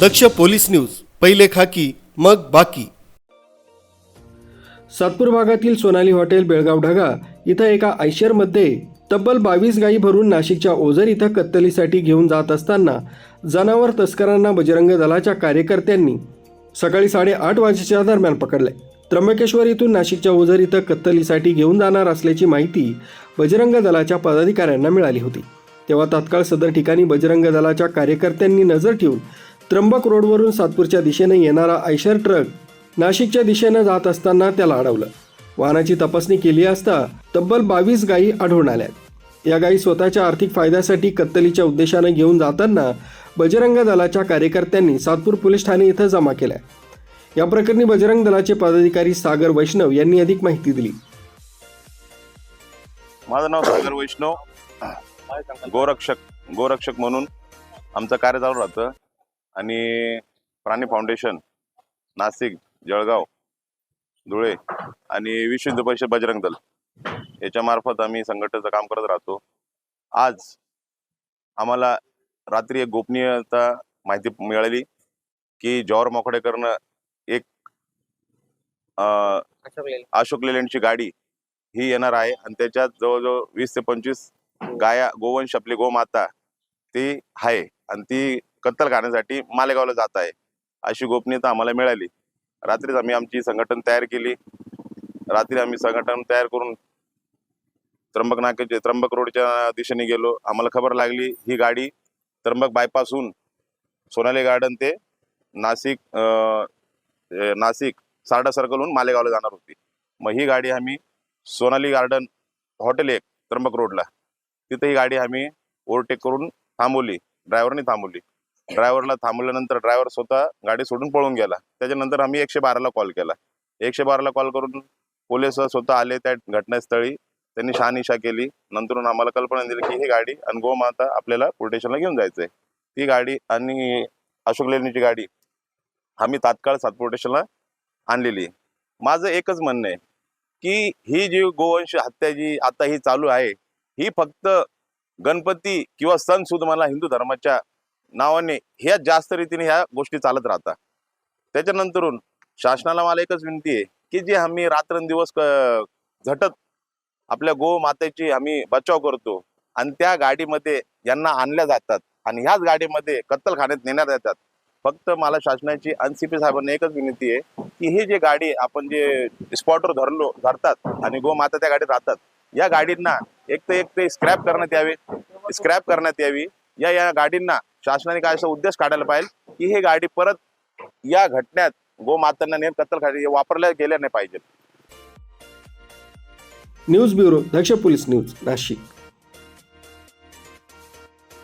दक्ष police news पहिले खाकी मग बाकी. सातपूर भागातील सोनाली हॉटेल बेळगाव ढगा इथं एका आयशरमध्ये तब्बल बावीस गायी भरून नाशिकच्या ओझर इथं कत्तलीसाठी घेऊन जात असताना जनावर तस्करांना बजरंग दलाच्या कार्यकर्त्यांनी सकाळी साडेआठ वाजेच्या दरम्यान पकडले त्र्यंबकेश्वर इथून नाशिकच्या ओझर इथं कत्तलीसाठी घेऊन जाणार असल्याची माहिती बजरंग दलाच्या पदाधिकाऱ्यांना मिळाली होती. तेव्हा तात्काळ सदर ठिकाणी बजरंग दलाच्या कार्यकर्त्यांनी नजर ठेवून त्र्यंबक रोडवरून सातपूरच्या दिशेने येणारा आयशर ट्रक नाशिकच्या दिशेनं जात असताना त्याला अडवलं. वाहनाची तपासणी केली असता तब्बल बावीस गायी आढळून आल्यात या गायी स्वतःच्या आर्थिक फायद्यासाठी कत्तलीच्या उद्देशानं घेऊन जाताना बजरंग दलाच्या कार्यकर्त्यांनी सातपूर पोलीस ठाणे इथं जमा केल्या. या प्रकरणी बजरंग दलाचे पदाधिकारी सागर वैष्णव यांनी अधिक माहिती दिली. माझं नाव सागर वैष्णव. गोरक्षक गोरक्षक म्हणून आमचं कार्य चालू राहतं. आणि प्राणी फाउंडेशन नाशिक जळगाव धुळे आणि विश्व हिंदू परिषद बजरंग दल. याच्या मार्फत आम्ही संघटनेचं काम करत राहतो. आज आम्हाला रात्री एक गोपनीयता माहिती मिळाली की जॉर मोकडेकरनं एक अशोक लेलँडची गाडी ही येणार आहे आणि त्याच्यात जवळजवळ वीस ते पंचवीस गाया गोवंश आपली गोमाता ती आहे आणि ती कत्तल खाण्यासाठी मालेगावला जात आहे. अशी गोपनीयता आम्हाला मिळाली. रात्रीच आम्ही आमची संघटन तयार केली. रात्री आम्ही संघटन तयार करून त्र्यंबक नाक्याचे त्र्यंबक रोडच्या दिशेने गेलो. आम्हाला खबर लागली ही गाडी त्र्यंबक बायपासून सोनाली गार्डन ते नाशिक नाशिक सारडा सर्कलहून मालेगावला जाणार होती. मग ही गाडी आम्ही सोनाली गार्डन हॉटेल एक त्र्यंबक रोडला. तिथे ही गाडी आम्ही ओव्हरटेक करून थांबवली. ड्रायव्हरने थांबवली. ड्रायव्हरला थांबल्यानंतर ड्रायव्हर स्वतः गाडी सोडून पळून गेला. त्याच्यानंतर आम्ही एकशे बाराला कॉल केला. एकशे बाराला कॉल करून पोलीस स्वतः आले त्या घटनास्थळी. त्यांनी शहानिशा केली. नंतरून आम्हाला कल्पना दिली की ही गाडी आणि गोमाता आपल्याला पोलीस स्टेशनला घेऊन जायचंय. ती गाडी आणि अशोक लेणीची गाडी आम्ही तात्काळ सातपूर स्टेशनला आणलेली. माझं एकच म्हणणं आहे की ही जी गोवंश हत्या जी आता ही चालू आहे ही फक्त गणपती किंवा सण सुद मला हिंदू धर्माच्या नावाने ह्या जास्त रीतीने ह्या गोष्टी चालत राहतात. त्याच्यानंतरून शासनाला मला एकच विनंती आहे की जे आम्ही रात्रंदिवस क- झटत आपल्या गो मातेची आम्ही बचाव करतो आणि त्या गाडीमध्ये यांना आणल्या जातात आणि ह्याच गाडीमध्ये कत्तलखान्यात नेण्यात येतात. फक्त मला शासनाची आणि सी पी साहेबांना एकच विनंती आहे की ही जी गाडी आपण जे स्पॉटवर धरलो धरतात आणि गोमाता त्या गाडीत राहतात या गाडींना एक तर एक ते स्क्रॅप करण्यात यावे. स्क्रॅप करण्यात यावी. या या गाडींना शासनाने काय असा उद्देश काढायला पाहिजे की हे गाडी परत या घटनेत गोमातांना नेम कत्तलखाने वापरल्या गेल्या नाही पाहिजे news bureau Daksh police news Nashik.